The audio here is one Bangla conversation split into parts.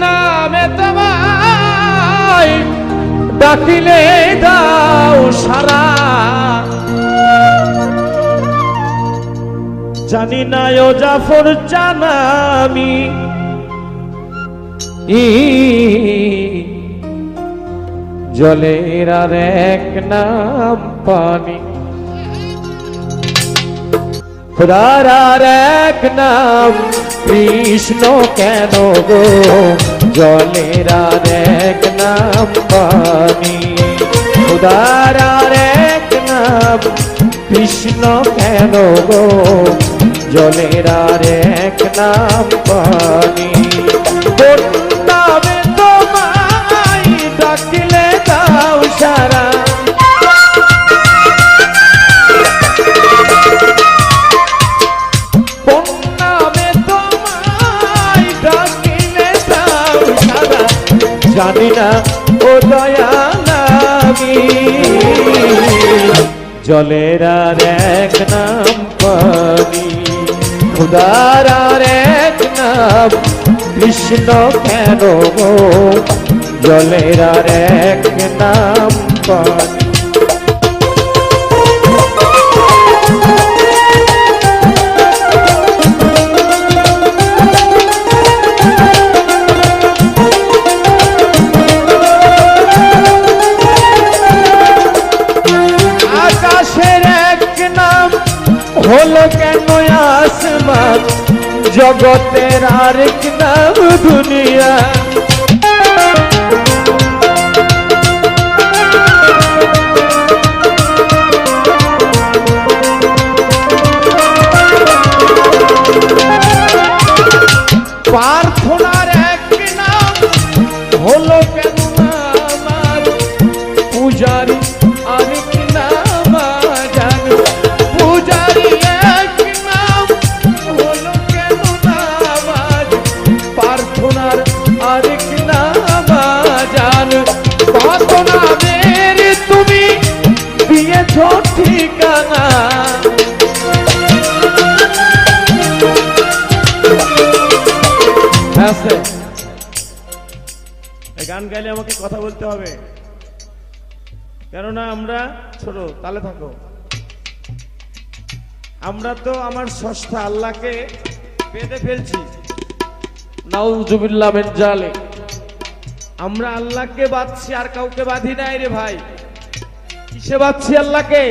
নামে তোমায় ডাকিলে দাও সারা। জানি না ও জাফর জানামি। জলের আর এক নাম পানি। খুদার আর এক নাম কৃষ্ণ কেন গো? জলের আর এক নাম পানি। উদার এক নাম কৃষ্ণ কেন গো? জলের আর এক নাম পানি। জানি না, ও দয়ালামি জলের আর এক নাম পানি খুদার আর এক নাম, কৃষ্ণ কেন জলের আর এক নাম পানি। জগতের আরেক নাম দুনিয়া। ঠিকানা। গান গাইলে আমাকে কথা বলতে হবে। কেননা আমরা ছোট তালে থাকো। আমরা তো আমার সস্তা আল্লাহকে বেঁধে ফেলছি। নাউজুবিল্লাহ জালিক। আমরা আল্লাহকে বাঁধছি আর কাউকে বাঁধি নাই রে ভাই। কিসে বাঁধছি আল্লাহকে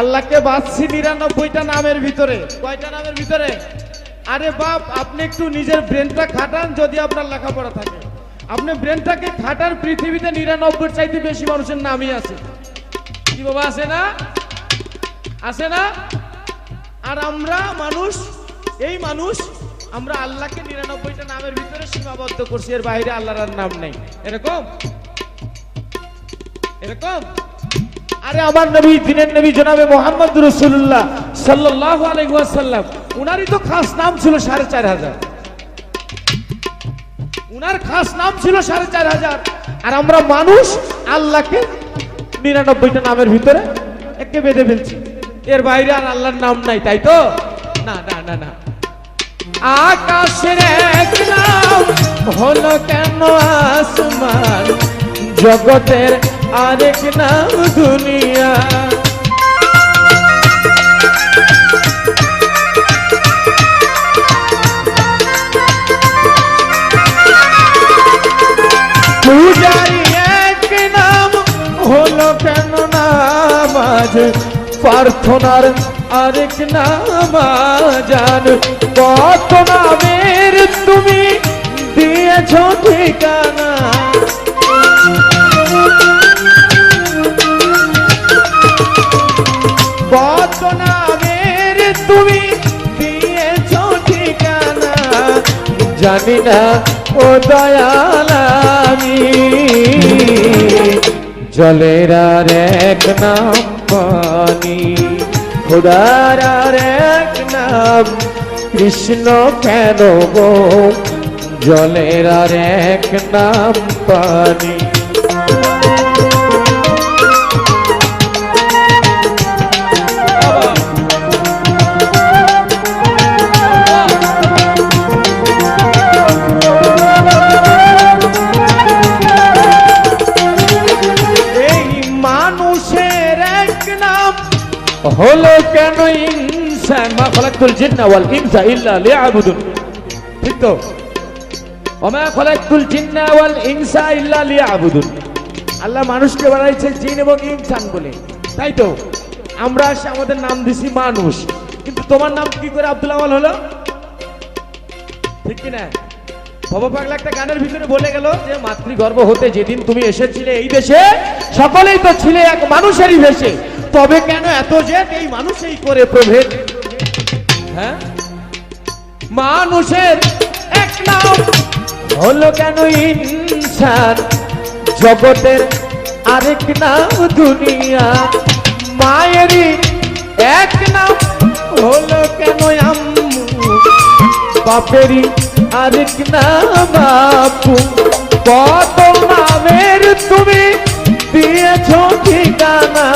আল্লাহকে বাঁধছি নিরানব্বইটা নামের ভিতরে। কয়টা নামের ভিতরে? আরে বাপ, আপনি একটু নিজের ব্রেনটা খাটান যদি আপনার লেখাপড়া থাকে। আপনি ব্রেনটাকে খাটান, পৃথিবীতে নিরানব্বই চাইতে বেশি মানুষের নামই আছে। কি বাবা, আছে না? আছে না? আর আমরা মানুষ, এই মানুষ, আমরা আল্লাহকে নিরানব্বইটা নামের ভিতরে সীমাবদ্ধ করছি, এর বাইরে আল্লাহর নাম নেই। এরকম? এরকম? আরে আমার নবী, দিনের নবী জনাবে মোহাম্মদ রসুল্লাহ সাল্লাহ আলাইসাল্লাম উনারই তো খাস নাম ছিল সাড়ে চার হাজার। উনার খাস নাম ছিল সাড়ে চার হাজার। আর আমরা মানুষ আল্লাহকে নিরানব্বইটা নামের ভিতরে একে বেঁধে ফেলছি। এর বাইরে আর আল্লাহর নাম নাই, তাই তো? না না না না। আকাশের এক নাম হলো কেন আসমান? জগতের আরেক নাম দুনিয়া। পূজারি এক নাম হলো কেন নামাজ? প্রার্থনার আরেক নাম জান কত নামের তুমি দিয়েছ ঠিকানা। কত নামের তুমি দিয়েছ ঠিকানা। জানি না, ও দয়াল আমি। জলের আর এক নাম পানি, খুদার আর এক নাম। কৃষ্ণ কেন গো? জলের আর এক নাম পানি। হলো কেন ইনসান? মা খলাকতুল জিন্না ওয়াল ইনসা ইল্লা লিয়াবুদুন। ঠিক তো? ওমা খলাকতুল জিন্না ওয়াল ইনসা ইল্লা লিয়াবুদুন। আল্লাহ মানুষকে বানাইছে জিন এবং ইনসান বলে। তাই তো? আমরা আসে আমাদের নাম দিছি মানুষ। কিন্তু তোমার নাম কি করে আব্দুল আওয়াল হলো? ঠিক কি না বাবা পাগলা একটা গানের ভিতরে বলে গেল যে, মাতৃগর্ভ হতে যেদিন তুমি এসেছিলে এই দেশে, সকলেই তো ছিলে এক মানুষেরই ভেসে তবে কেন এত জেদ এই মানুষই করে প্রভেদ? হ্যাঁ? মানুষের এক নাম হলো কেন ইনসান জগতের আরেক নাম দুনিয়া। মায়েরই এক নাম হলো কেন আম্মু? বাপেরই আরেক নাম বাপু কত নামের তুমি দিয়েছ ঠিকানা।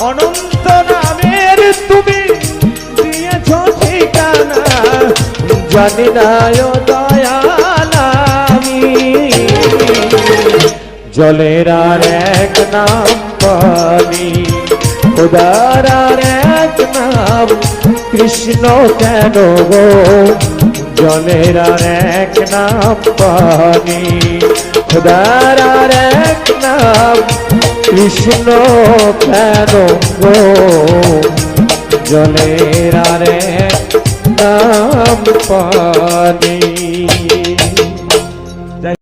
অনন্ত নামের তুমি দিয়েছ ঠিকানা। জানি না দয়াল জলের আর এক নাম পানি খোদার আর এক নাম কৃষ্ণ কেন গো? জলের আর এক নাম পানি। খোদার আর এক নাম কৃষ্ণ কেন গো? এক নাম পানি।